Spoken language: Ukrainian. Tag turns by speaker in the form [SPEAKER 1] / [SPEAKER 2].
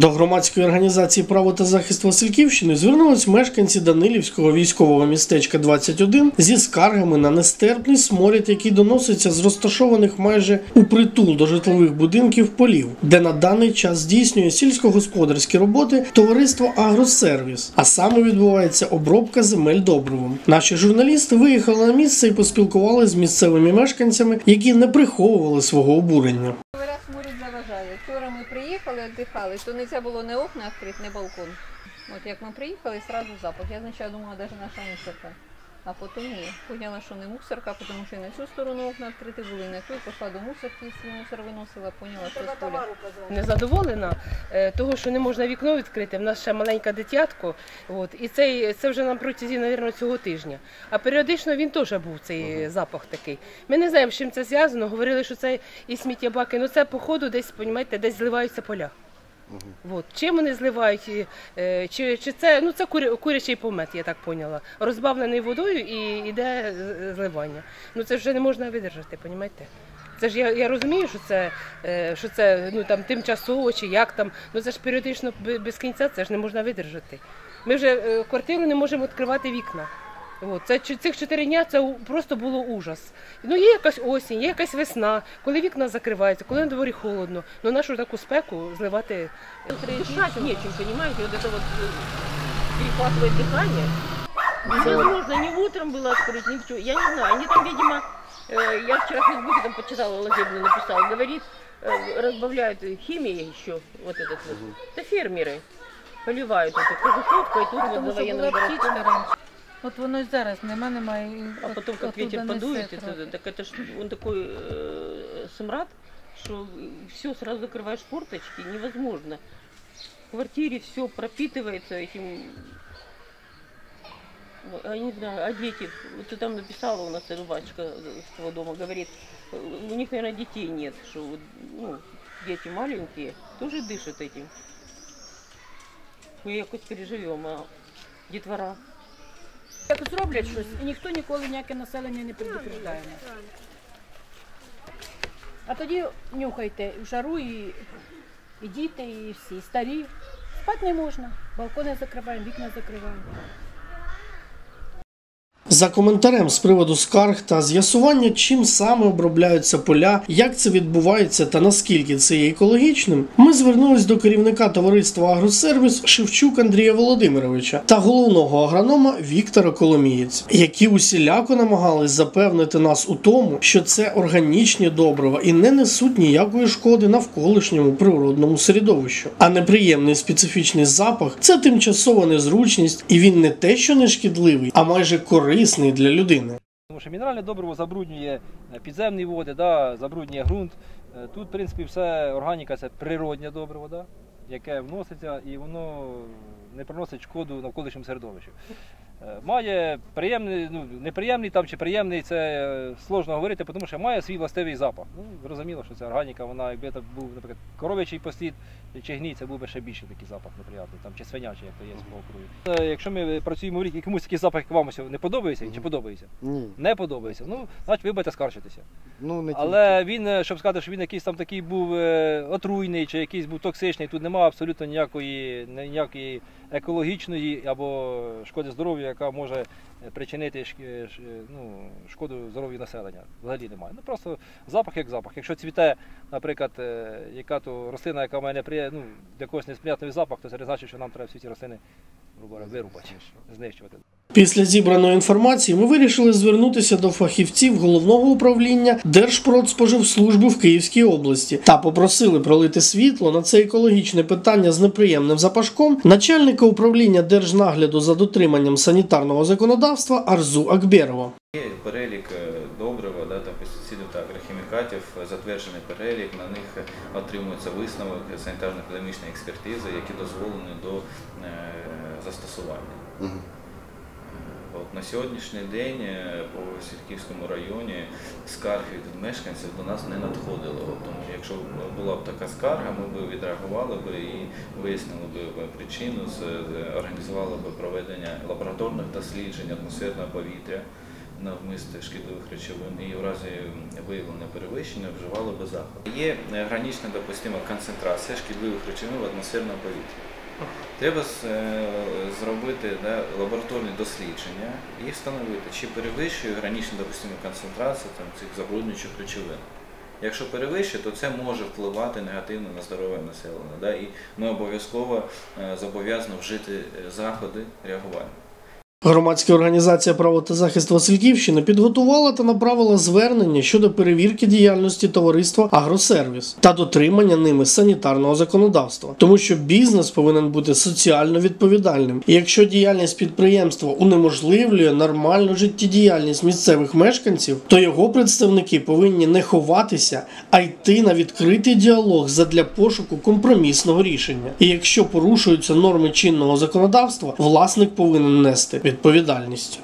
[SPEAKER 1] До громадської організації Право та захист Васильківщини звернулись мешканці Данилівського військового містечка 21 зі скаргами на нестерпний сморід, який доноситься з розташованих майже у притул до житлових будинків полів, де на даний час здійснює сільськогосподарські роботи товариство Агросервіс, а саме відбувається обробка земель добривом. Наші журналісти виїхали на місце і поспілкувалися з місцевими мешканцями, які не приховували свого обурення.
[SPEAKER 2] Приїхали, віддихали, то не було не окна відкрити, не балкон. От як ми приїхали, одразу запах. Я спочатку думала, навіть наша мусорка. А потім ні. Поняла, що не мусорка, тому що і на цю сторону окна відкриті були, і на ту, і пішла до мусорки, свій мусор виносила, поняла, що з
[SPEAKER 3] незадоволена, е, того, що не можна вікно відкрити. В нас ще маленьке дитятко. От, і це, це вже на протязі, мабуть, цього тижня. А періодично він теж був цей запах такий. Ми не знаємо, з чим це зв'язано. Говорили, що це і сміттєбаки. Ну це, походу, десь, понімаєте, десь зливаються поля. От. Чим вони зливають? е, Чи, чи це, ну це куря- курячий помет, я так поняла. Розбавлений водою і йде зливання. Ну це вже не можна видержати, понімаєте? Це ж я, я розумію, що це, е, що це ну, там, тимчасово чи як там, ну це ж періодично без кінця, це ж не можна видержати. Ми вже е, квартиру не можемо відкривати вікна. От, це чи- цих чотири дня це у- просто було ужас. Ну є якась осінь, є якась весна, коли вікна закриваються, коли на дворі холодно. Ну нашу таку спеку зливати дышать нечем, понимаете, вот это вот э, перехватывает дыхание. Невозможно ни утром было открыть, ни ничего. Я не знаю, они там, видимо, э, я вчера в Фейсбуке там почитала, Лагебна написала, говорит, э, разбавляют химией еще, вот этот вот. Это фермеры поливают это кожуховкой, тут вот за военным городком.
[SPEAKER 2] От воно й зараз нема, немає. і
[SPEAKER 3] А
[SPEAKER 2] от-
[SPEAKER 3] потом, как
[SPEAKER 2] оттуда
[SPEAKER 3] ветер
[SPEAKER 2] несе
[SPEAKER 3] подует,
[SPEAKER 2] трохи.
[SPEAKER 3] это, так это ж, он такой э, смрад, что все сразу закрываешь форточки, невозможно. В квартире все пропитывается этим. Ну, Я не знаю, а дети, вот ты там написала у нас рыбачка с того дома, говорит, э, у них, наверное, детей нет, что вот, ну, дети маленькие тоже дышат этим. Мы якось переживем, а детвора
[SPEAKER 4] Як зроблять щось, і ніхто ніколи ніяке населення не предупреждає. А тоді нюхайте в жару і, і діти, і всі, і старі. Спати не можна. Балкони закриваємо, вікна закриваємо.
[SPEAKER 1] За коментарем з приводу скарг та з'ясування, чим саме обробляються поля, як це відбувається та наскільки це є екологічним, ми звернулись до керівника товариства Агросервіс Шевчук Андрія Володимировича та головного агронома Віктора Коломієць, які усіляко намагались запевнити нас у тому, що це органічні добрива і не несуть ніякої шкоди навколишньому природному середовищу. А неприємний специфічний запах це тимчасова незручність, і він не те, що не шкідливий, а майже корисний для людини.
[SPEAKER 5] Тому що мінеральне добриво забруднює е, підземні води, да, забруднює ґрунт. Е, Тут, в принципі, все органіка це природне добриво, да, яке вноситься і воно не приносить шкоду навколишньому середовищу. Е, Має приємний, ну, неприємний там чи приємний, це е, сложно говорити, тому що має свій властивий запах. Ну, зрозуміло, що це органіка, вона, якби це був, наприклад, коров'ячий послід чи гній, це був би ще більший такий запах неприємний, там, чи свинячий, як то є по округі. Е, Якщо ми працюємо в рік і комусь такий запах, як вам не подобається, чи подобається?
[SPEAKER 6] Ні,
[SPEAKER 5] Не подобається. Ну, значить, ви будете скаржитися.
[SPEAKER 6] ну не
[SPEAKER 5] Але він, щоб сказати, що він якийсь там такий був отруйний чи якийсь був токсичний, тут немає абсолютно ніякої, ніякої екологічної або шкоди здоров'ю, яка може е, причинити е, е, ну, шкоду здоров'ю населення. Взагалі немає. Ну просто запах як запах. Якщо цвіте, наприклад, яка то рослина, яка має неприє... ну, для когось несприятливий запах, то це не значить, що нам треба всі ці рослини вирубати, знищувати.
[SPEAKER 1] Після зібраної інформації ми вирішили звернутися до фахівців головного управління Держпродспоживслужби в Київській області та попросили пролити світло на це екологічне питання з неприємним запашком начальника управління Держнагляду за дотриманням санітарного законодавства Арзу Акберова.
[SPEAKER 7] Є перелік е, добрива да, та пестицидів та агрохімікатів, е, затверджений перелік, на них отримується висновок санітарно-економічної експертизи, які дозволені до е, застосування. Е, От, на сьогоднішній день е, по Сірківському районі скарги від мешканців до нас не надходило. Тому якщо була б така скарга, ми б відреагували б і вияснили б причину, з- з- організували б проведення лабораторних досліджень атмосферного повітря. навмисне шкідливих речовин і в разі виявлення перевищення вживали би заходи. Є е, гранична допустима концентрація шкідливих речовин в атмосферному повітрі. Треба е, зробити да, лабораторні дослідження і встановити, чи перевищує гранічна допустима концентрація там, цих забруднюючих речовин. Якщо перевищує, то це може впливати негативно на здоров'я населення. Да? І ми обов'язково е, зобов'язані вжити е, заходи реагування.
[SPEAKER 1] Громадська організація право та захист Васильківщини підготувала та направила звернення щодо перевірки діяльності товариства Агросервіс та дотримання ними санітарного законодавства, тому що бізнес повинен бути соціально відповідальним. І якщо діяльність підприємства унеможливлює нормальну життєдіяльність місцевих мешканців, то його представники повинні не ховатися, а йти на відкритий діалог задля пошуку компромісного рішення. І якщо порушуються норми чинного законодавства, власник повинен нести відповідальність.